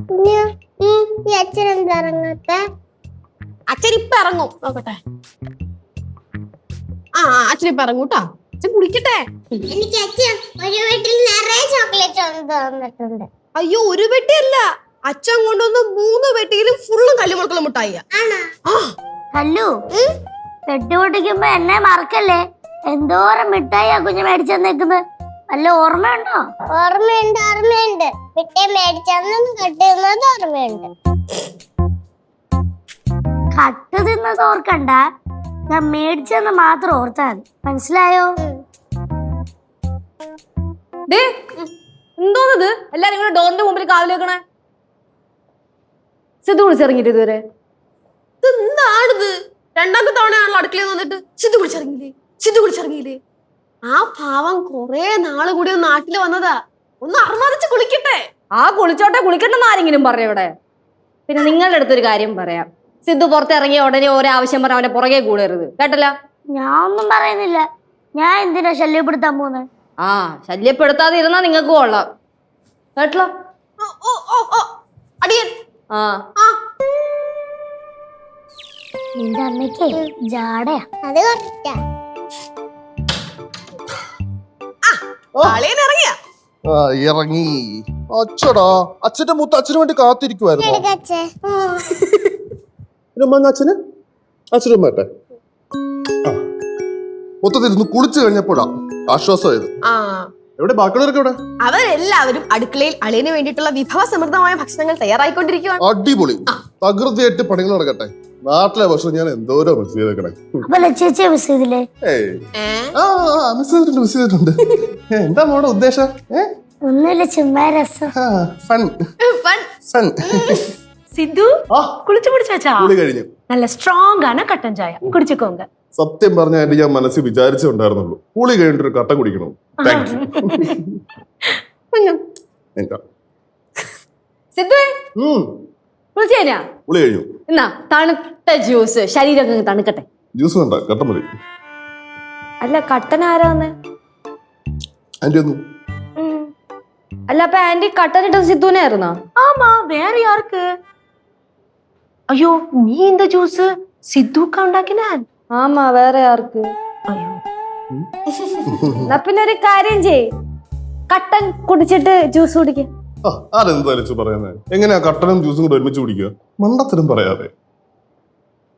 ഈ അച്ഛൻ എന്താ ഇറങ്ങാത്ത? അച്ഛൻ ഇപ്പൊ ഇറങ്ങും. നോക്കട്ടെ. ആ അച്ഛൻ ഇപ്പൊ ഇറങ്ങും കേട്ടോ അച്ഛൻ കുളിക്കട്ടെ. എനിക്ക് അച്ഛൻ ഒരു വീട്ടിൽ നിറയെ ചോക്ലേറ്റ് തന്നിട്ടുണ്ട്. അയ്യോ ഒരു പെട്ടിയല്ല. അച്ഛൻ കൊണ്ടുവന്ന് മൂന്ന് പെട്ടിയിലും ഫുള്ളും കല്ലുമുളക്കുള്ള മുട്ടായി. ഹലോ പെട്ടി പൊട്ടിക്കുമ്പോ എന്നെ മറക്കല്ലേ? എന്തോരം മിഠായി ആ കുഞ്ഞ് മേടിച്ചെന്നേക്കുന്നത് വല്ല ഓർമ്മയുണ്ടോ? ഓർമ്മയുണ്ട് ഓർമ്മയുണ്ട്. വിട്ടേ കട്ട് തിന്നത് ഓർമ്മയുണ്ട്. കട്ട് തിന്നത് ഓർക്കണ്ട. ഞാൻ മേടിച്ചെന്ന് മാത്രം ഓർത്താൽ മതി. മനസ്സിലായോ? ദേ എന്തോന്നത്? എല്ലാരും ഇങ്ങനെ ഡോറിന്റെ മുമ്പിൽ കാവൽ വെക്കണേ. സിദ്ധു വിളിച്ചിറങ്ങിട്ട് ഇതുവരെ? ഇത് എന്താണിത്? രണ്ടാമത്തെ തവണയാണല്ലോ അടുക്കളയിൽ വന്നിട്ട് സിദ്ധു കുളിച്ചിറങ്ങിയില്ലേ സിദ്ധു കുളിച്ചിറങ്ങിയില്ലേ ആ പാവം കൊറേ നാൾ കൂടി ഒന്ന് നാട്ടിൽ വന്നതാ. ഒന്ന് അർമാദിച്ച് കുളിക്കട്ടെ. ആ കുളിച്ചോട്ടെ കുളിക്കട്ടെ ആരെങ്കിലും പറയും ഇവിടെ? പിന്നെ നിങ്ങളുടെ അടുത്തൊരു കാര്യം പറയാം. സിദ്ധു പുറത്തിറങ്ങിയ ഉടനെ ഒരാവശ്യം പറഞ്ഞ അവന്റെ പുറകെ കൂടരുത്. കേട്ടല്ല? ഞാൻ ഒന്നും പറയുന്നില്ല. ഞാൻ എന്തിനാ ശല്യപ്പെടുത്താൻ പോകുന്നത് ആ ശല്യപ്പെടുത്താതെ ഇരുന്നാ നിങ്ങൾക്ക് കൊള്ളാം. കേട്ടല്ലോ? അടിയൻ. ആ. നിന്റെ അമ്മയ്ക്ക് ജാടയാ. അത് കറക്റ്റാ ഇറങ്ങിയ ആ ഇറങ്ങി. അച്ഛടാ അച്ഛന്റെ മുത്ത അച്ഛന് വേണ്ടി കാത്തിരിക്കുവായിരുന്നു? അച്ഛന്? അച്ഛനും വേട്ടെ മൊത്തത്തിരുന്ന് കുളിച്ചു കഴിഞ്ഞപ്പോഴാ ആശ്വാസമായത്. എവിടെ ബാക്കിയുള്ളവരൊക്കെ എവിടെ? അവരെല്ലാവരും അടുക്കളയിൽ അളിയന് വേണ്ടിയിട്ടുള്ള വിഭവ സമൃദ്ധമായ ഭക്ഷണങ്ങൾ തയ്യാറായിക്കൊണ്ടിരിക്കുകയാണ് അടിപൊളി. തകൃതിയായിട്ട് പണികൾ നടക്കട്ടെ. നാട്ടിലെ ഭക്ഷണം ഞാൻ എന്തോരോ മിസ് ചെയ്തേക്കണേ. മിസ് ചെയ്തിട്ടുണ്ട് എന്താ മോടെ ഉദ്ദേശം? ഒന്നുമില്ല ചുമ്മാ രസം. സിദ്ധു കുളിച്ചു കുളി കഴിഞ്ഞു. നല്ല സ്ട്രോങ് ആണ് കട്ടൻ ചായ. കുടിച്ചുക്കോങ്ക സത്യം പറഞ്ഞാൽ ഞാൻ മനസ്സിൽ വിചാരിച്ചുണ്ടായിരുന്നുള്ളൂ കൂളി കഴിഞ്ഞിട്ട് ഒരു കട്ടൻ കുടിക്കണം? സിദ്ധു ഉം, കുളിച്ചു കഴിഞ്ഞാ കുളി കഴിഞ്ഞു എന്നാ തണുത്ത ജ്യൂസ് ശരീരം അങ്ങ് തണുക്കട്ടെ ജ്യൂസ് വേണ്ട കട്ട മതി അല്ല കട്ടൻ ആരാ വന്നേ ആന്റി ഒന്നും അല്ല അപ്പൊ ആന്റി കട്ടൻ ഇട്ടത് സിദ്ധുവിനെ ആയിരുന്നോ ஆமா வேற யாருக்கு ஐயோ நீ இந்த ஜூஸ் சித்துக்கா உண்டாக்கின ആമാ വേറെ ആർക്ക് ஐயோ എന്നാ പിന്നെ ഒരു കാര്യം ചെയ് കട്ടൻ കുടിച്ചിട്ട് ജ്യൂസ് കുടിക്ക ആ, തലച്ചു ലച്ചു പറയുന്നത് എങ്ങനെയാ കട്ടനും ജ്യൂസും കൂടെ ഒരുമിച്ച് കുടിക്കുക? മണ്ടത്തരം പറയാതെ.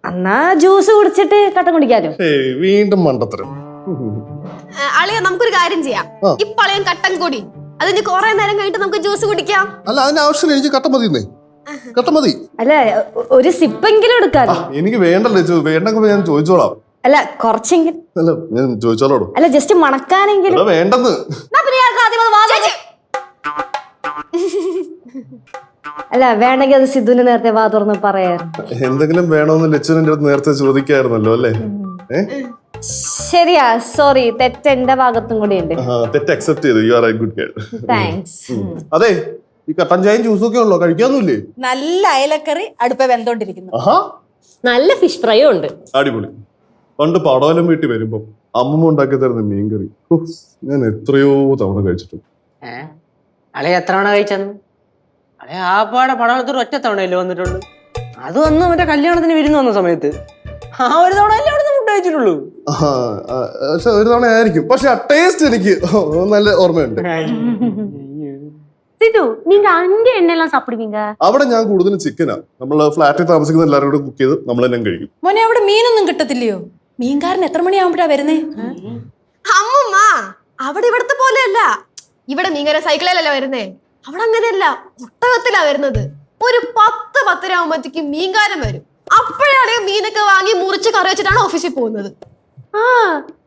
എന്നാ ജ്യൂസ് കുടിച്ചിട്ട് കട്ടൻ കുടിക്കാലോ. ഏയ് വീണ്ടും മണ്ടത്തരം. ഏ, അളിയ നമുക്കൊരു കാര്യം ചെയ്യാം. ആ. ഇപ്പൊ അളിയൻ കട്ടൻ കൂടി അതിന് കുറെ നേരം കഴിഞ്ഞിട്ട് നമുക്ക് ജ്യൂസ് കുടിക്കാം. അല്ല അതിന് ആവശ്യമില്ല എനിക്ക് കട്ട മതി എന്നേ കട്ട മതി. അല്ല ഒ- ഒരു സിപ്പെങ്കിലും ആ, എടുക്കാലോ എനിക്ക് വേണ്ടല്ലോ ലച്ചു വേണ്ടെങ്കിൽ ഞാൻ ചോദിച്ചോളാം. അല്ല കുറച്ചെങ്കിലും അല്ല ഞാൻ ചോദിച്ചോളാടോ അല്ല ജസ്റ്റ് മണക്കാനെങ്കിലും എടാ വേണ്ടെന്ന്. എന്നാ പിന്നെ ഇയാൾക്ക് ആദ്യം അത് വാ. അല്ല വേണമെങ്കിൽ അത് സിദ്ധുവിന് നേരത്തെ വാ തുറന്ന് പറയായിരുന്നു. എന്തെങ്കിലും വേണമെന്ന് ലച്ചുവിന്റെ അടുത്ത് നേരത്തെ ചോദിക്കായിരുന്നല്ലോ അല്ലേ? ശരിയാ സോറി തെറ്റ് എന്റെ ഭാഗത്തും കൂടി ഉണ്ട്. തെറ്റ് അക്സെപ്റ്റ് ചെയ്തു. You are I good girl thanks അതെ ഈ കട്ടൻ ചായയും ജ്യൂസും ഒക്കെ ഉള്ളോ? കഴിക്കാനൊന്നുമില്ലേ? നല്ല അയലക്കറി അടുപ്പ വെന്തോണ്ടിരിക്കുന്നു. ആഹാ. നല്ല ഫിഷ് ഫ്രൈയും ഉണ്ട്. അടിപൊളി. പണ്ട് പടവലം വീട്ടിൽ വരുമ്പോ അമ്മമ്മ ഉണ്ടാക്കി തരുന്ന മീൻകറി. ഞാൻ എത്രയോ തവണ കഴിച്ചിട്ടുണ്ട്. അളെ എത്ര തവണ കഴിച്ചെന്ന്? അളെ ആപ്പാടെ പടവളത്തൂർ ഒറ്റ തവണയല്ലേ വന്നിട്ടുള്ളൂ? അത് വന്ന് മറ്റേ കല്യാണത്തിന് വിരുന്ന് വന്ന സമയത്ത്. ആ ഒരു തവണ അല്ലേ അവിടെ ഫുഡ് കഴിച്ചിട്ടുള്ളൂ പക്ഷെ ഒരു ആ ടേസ്റ്റ് എനിക്ക് നല്ല ഓർമ്മയുണ്ട്. സിതു നിങ്ങൾ അവിടെ ഞാൻ കൂടുതലും ചിക്കനാ. നമ്മൾ ഫ്ലാറ്റിൽ താമസിക്കുന്ന എല്ലാവരും കൂടെ കുക്ക് ചെയ്ത് നമ്മൾ തന്നെ കഴിക്കും. മോനെ അവിടെ മീനൊന്നും കിട്ടത്തില്ലയോ? മീൻകാരൻ എത്ര മണിയാവുമ്പോഴാ വരുന്നേ? അമ്മമ്മ അവിടെ ഇവിടത്തെ പോലെയല്ല. ഇവിടെ മീൻകാരൻ സൈക്കിളിലല്ല വരുന്നേ? അവളങ്ങനെയല്ല ഒട്ടകത്തിലാ വരുന്നത്. ഒരു പത്ത് പത്തര ആകുമ്പോഴത്തേക്ക് മീൻകാരം വരും. അപ്പോഴാണ് മീനൊക്കെ വാങ്ങി മുറിച്ച് കറി വെച്ചിട്ടാണ് ഓഫീസിൽ പോകുന്നത്. ആ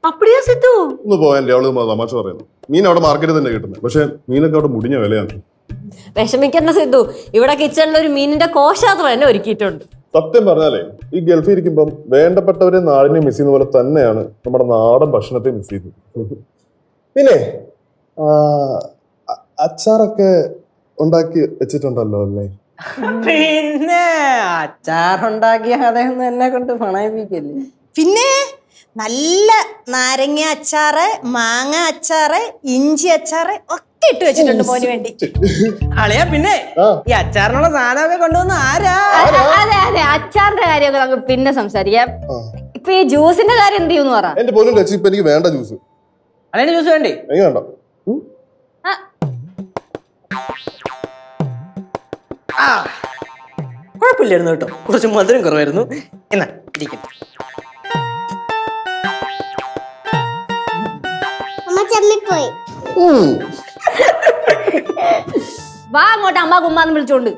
അപ്പടിയാ സിദ്ധു. ഒന്ന് പോയാലേ അവൾ തമാശ പറയുന്നു. മീൻ അവിടെ മാർക്കറ്റിൽ തന്നെ കിട്ടുന്നത്. പക്ഷെ മീനൊക്കെ അവിടെ മുടിഞ്ഞ വിലയാണ്. വിഷമിക്കുന്ന സിദ്ധു. ഇവിടെ കിച്ചണിൽ ഒരു മീനിന്റെ കോശാത്ര തന്നെ ഒരുക്കിയിട്ടുണ്ട്. സത്യം പറഞ്ഞാലേ ഈ ഗൾഫിൽ ഇരിക്കുമ്പം വേണ്ടപ്പെട്ടവരെ നാടിനെ മിസ് ചെയ്യുന്ന പോലെ തന്നെയാണ് നമ്മുടെ നാടൻ ഭക്ഷണത്തെ മിസ് ചെയ്യുന്നത്. പിന്നെ അച്ചാറൊക്കെ ഉണ്ടാക്കി വെച്ചിട്ടുണ്ടല്ലോ അല്ലേ? പിന്നെ അച്ചാറുണ്ടാക്കിയ അദ്ദേഹം എന്നെ കൊണ്ട് പണയിപ്പിക്കല്ലേ? പിന്നെ നല്ല നാരങ്ങ അച്ചാറ് മാങ്ങ അച്ചാറ് ഇഞ്ചി അച്ചാറ് ഒക്കെ ഇട്ട് വെച്ചിട്ടുണ്ട് മോന് വേണ്ടി. അളിയ പിന്നെ ഈ അച്ചാറിനുള്ള സാധനമൊക്കെ കൊണ്ടുവന്ന് ആരാ? അതെ അതെ അച്ചാറിന്റെ കാര്യമൊക്കെ നമുക്ക് പിന്നെ സംസാരിക്കാം. ഇപ്പൊ ഈ ജ്യൂസിന്റെ കാര്യം എന്ത് ചെയ്യുന്നു പറ. എന്റെ ഇപ്പൊ എനിക്ക് വേണ്ട ജ്യൂസ്. അളിയുടെ ജ്യൂസ് വേണ്ടേ? വേണ്ട. കുഴപ്പമില്ലായിരുന്നു കേട്ടോ. കുറച്ച് മധുരം കുറവായിരുന്നു. എന്നാ ഇരിക്കും. വാ അങ്ങോട്ട് അമ്മ കുമ്മാന്ന് വിളിച്ചോണ്ട്.